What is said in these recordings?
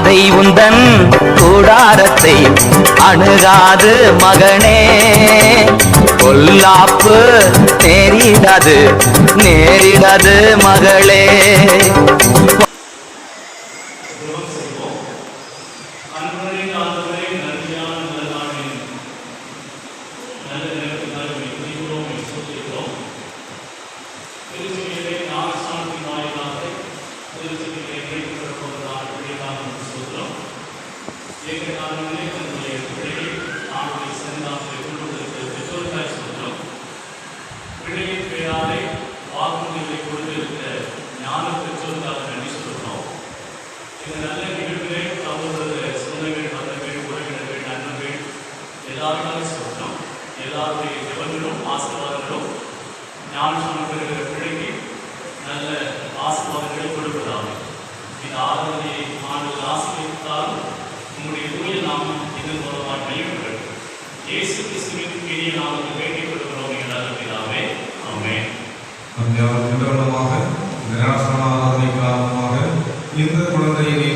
அதை உந்தன் கூடாரத்தை அணுகாது மகனே. பொல்லாப்பு நேரிடது நேரிடது மகளே. திருமணமாட்டையும் இயேசு கிறிஸ்துவின் பெரிய நாமத்தை வேண்டிக் கொள்கிறோம் எல்லாரும் பிதாவே இந்த நேரமாக இந்த குழந்தையை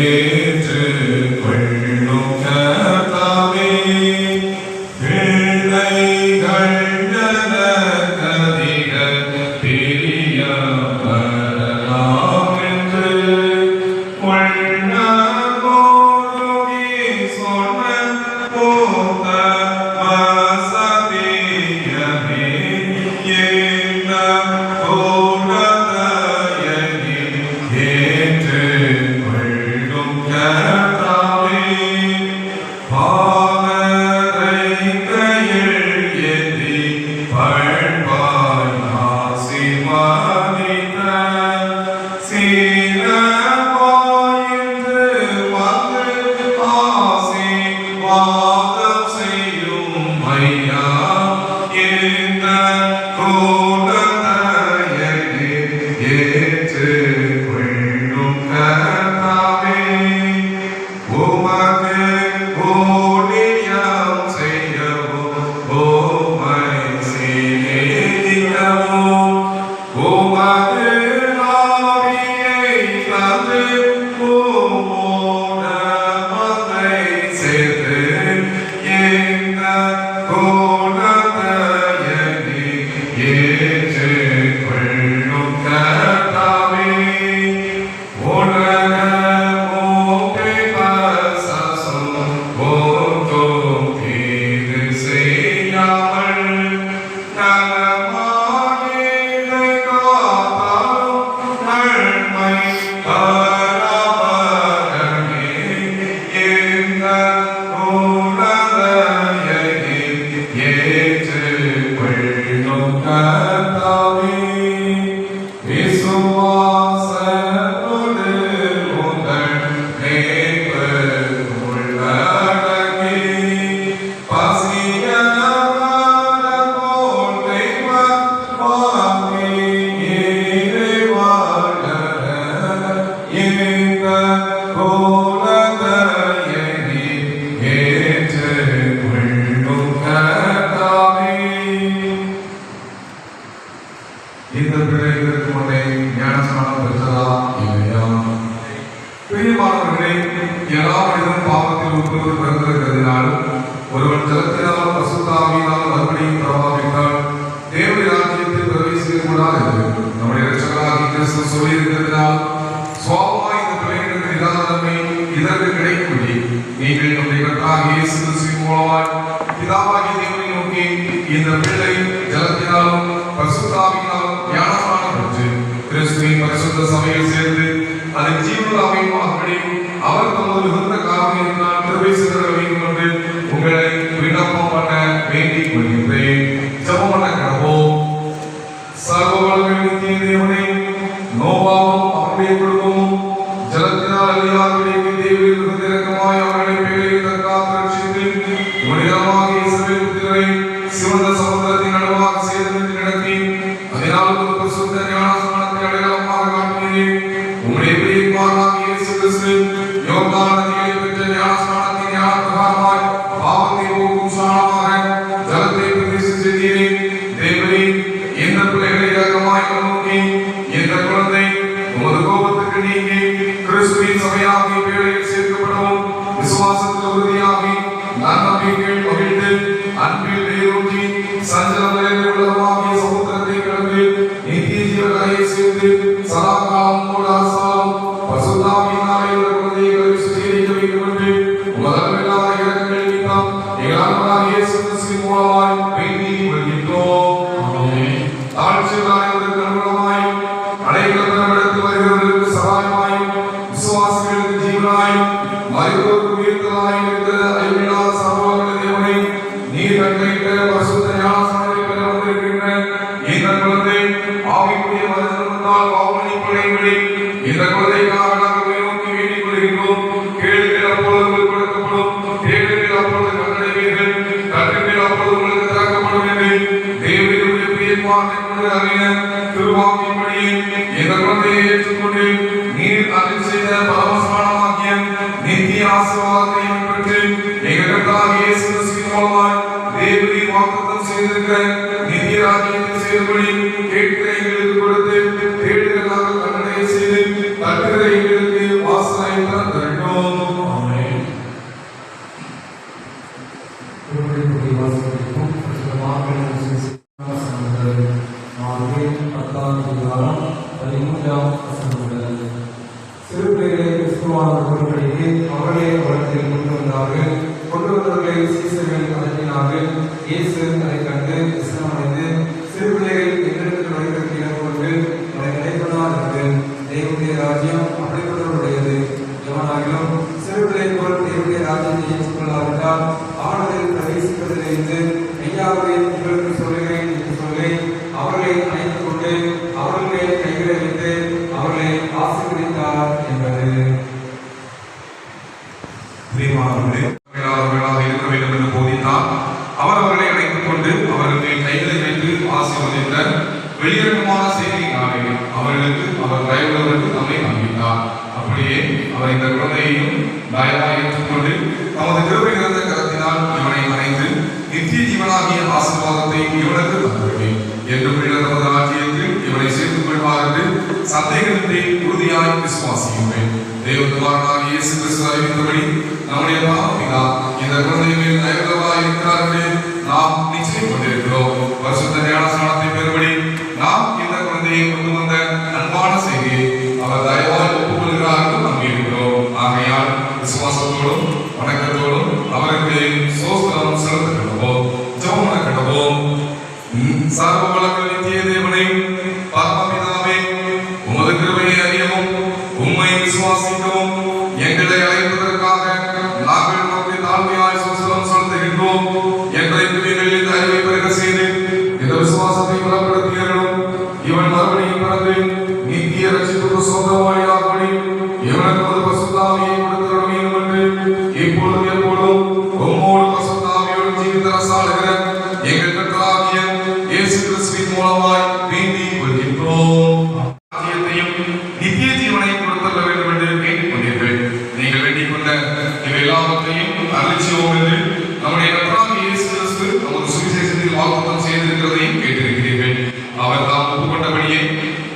Amen. ஒருவன் பிறந்திருக்கிறதினால் ஒருவன் செலுத்தினதோ பரலோகத்துக்கு நீங்கி கிறிஸ்துவின் சபையாகி வேளையில் சேர்க்கப்படவும் விசுவாசத்தில் உறுதியாகி நன்னம்பிக்கையில் மகிழ்ந்து அன்பில் நீரூற்றி சஞ்சலங்களை பேசுவதிலிருந்து ஐயாவுடைய சந்தேகத்தை உறுதியாய் விசுவாசியுங்கள். தேவகுமாரனாக இயேசு கிறிஸ்து அறிவித்தபடி நம்முடைய பாபிதா இந்த குழந்தை மேல் தயவுள்ளவராய் இருக்கிறார்களே நாம் நிச்சயம் கொண்டிருக்கிறோம் வருஷத்த ஞானஸ்தானத்தை பெறும்படி நாம் இந்த குழந்தையை கொண்டு வந்த அன்பான செய்தியை அவர் தயவாய் ஒப்புக்கொள்கிறார்கள் நம்பியிருக்கிறோம் ஆகையால் விசுவாசத்தோடும் வணக்கத்தோடும் அவருக்கு சோஸ்திரம் செலுத்த கட்டவோம் ஜவமன கட்டவோம் சர்வ வழக்கு Go.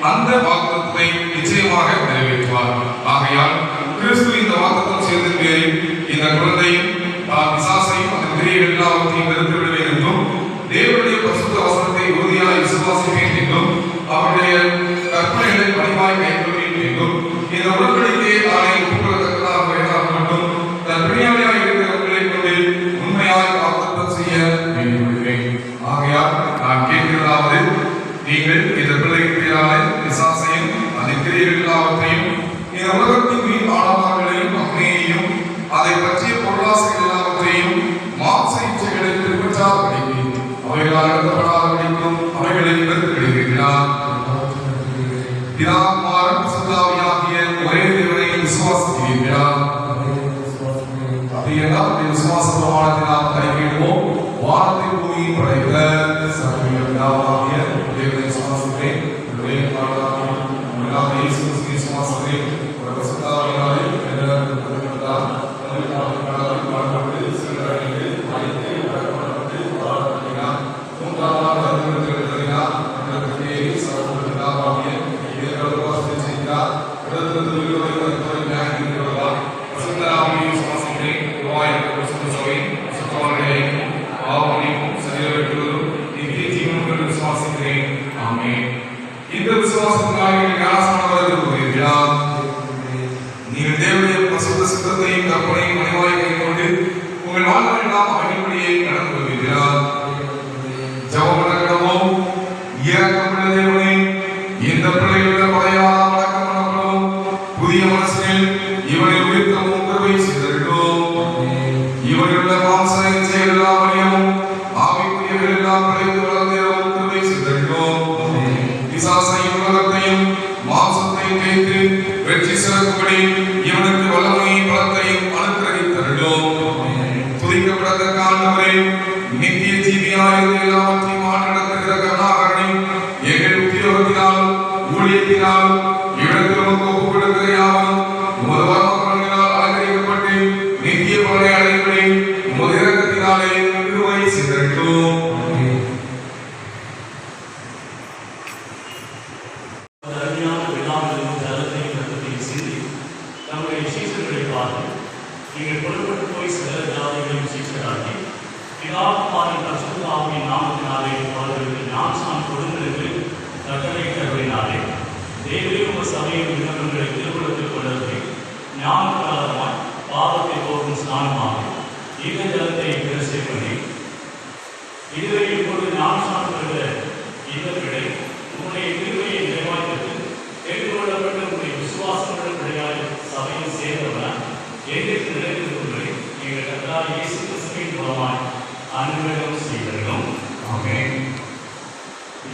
அந்த வாக்குறுதியை நிச்சயமாக நிறைவேற்றுவார். ஆகையால் கிறிஸ்து இந்த வாக்குத்தம் செய்த பேரில் இந்த குழந்தையும் பிசாசையும் அதன் பெரிய எல்லாவற்றையும் வெறுத்து விடுவேன் என்றும் தேவனுடைய பசுத்த வசனத்தை உறுதியாக விசுவாசிப்பேன் என்றும் அவருடைய கற்பனைகளை பணிவாய் கைக்கொள்வேன் என்றும் இந்த உடன்படிக்கை நீங்கள் கொடுப்பட்டு போய் சில ஜாதிகளையும் சீக்கிராட்டி பிதாவாரி பசுதாவின் நாமத்தினாலே அவர்களுக்கு ஞானம் கொடுங்களுக்கு தகவலிட்டவரினாலே தேவி உங்கள் சபையின் விண்ணப்பங்களை திருமணத்தில் கொண்டதை ஞான கலரமாய் பாவத்தை போகும் ஸ்நானமாக ஈக ஜலத்தை பிரசை பண்ணி இதுவரை இப்போது ஞானம் பெறுகிற இவர்களை உங்களுடைய திருவையை കർത്താവ് യേശു ക്രിസ്തുവിൻ പുറമായി അനുഗ്രഹം സ്വീകരിക്കും ആമേൻ ഈ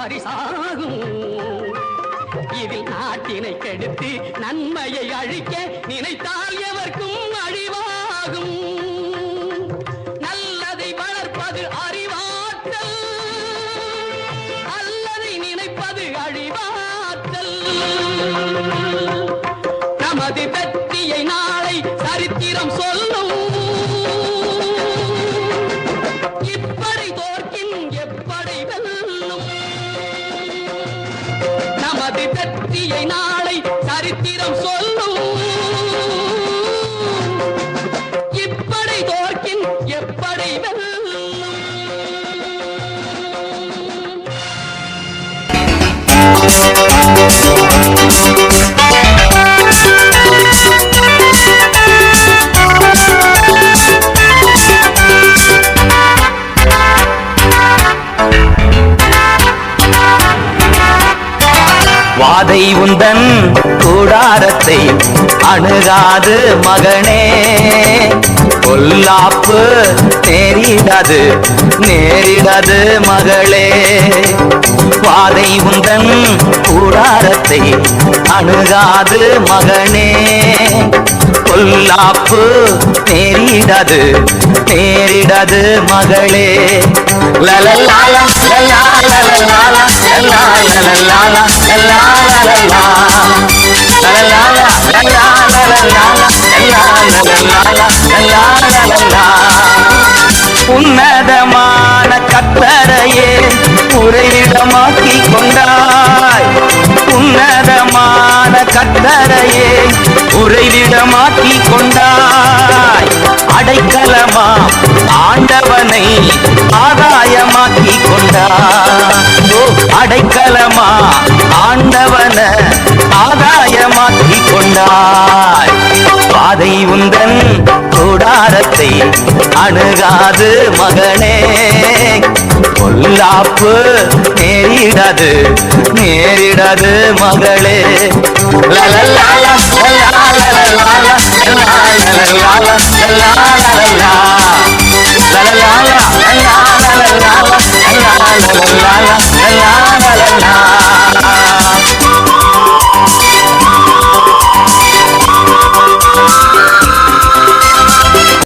பரிசாகும். இதில் நாட்டினை கெடுத்து நன்மையை அழிக்க நினைத்தால் எவர்க்கும் அழிவாகும். நல்லதை வளர்ப்பது அறிவாற்றல். அல்லதை நினைப்பது அழிவாற்றல். நமது வெற்றியை நாளை சரித்திரம் சொல்லும். இதை நாளை சரித்திரம் சொல் கூடாரத்தை அணுகாது மகனே. பொல்லாப்பு நேரிடாது நேரிடது மகளே. பாதை உந்தன் கூடாரத்தை அணுகாது மகனே. பொல்லாப்பு நேரிடாது நேரிடாது மகளே லலலாலா லலா லலலாலா கத்தரையே உறைவிடமாக்கி கொண்டாய் உன்னதமான கத்தரையே உறைவிடமாக்கி கொண்டாய் அடைக்கலமா ஆண்டவனை ஆதாயமாக்கி கொண்டாய் ஓ அடைக்கலமா ஆண்டவன ஆதாயமாக்கி கொண்டாய் பாதை உந்தன் கூடாரத்தை அணுகாது மகனே பொல்லாப்பு நேரிடது நேரிடது மகளே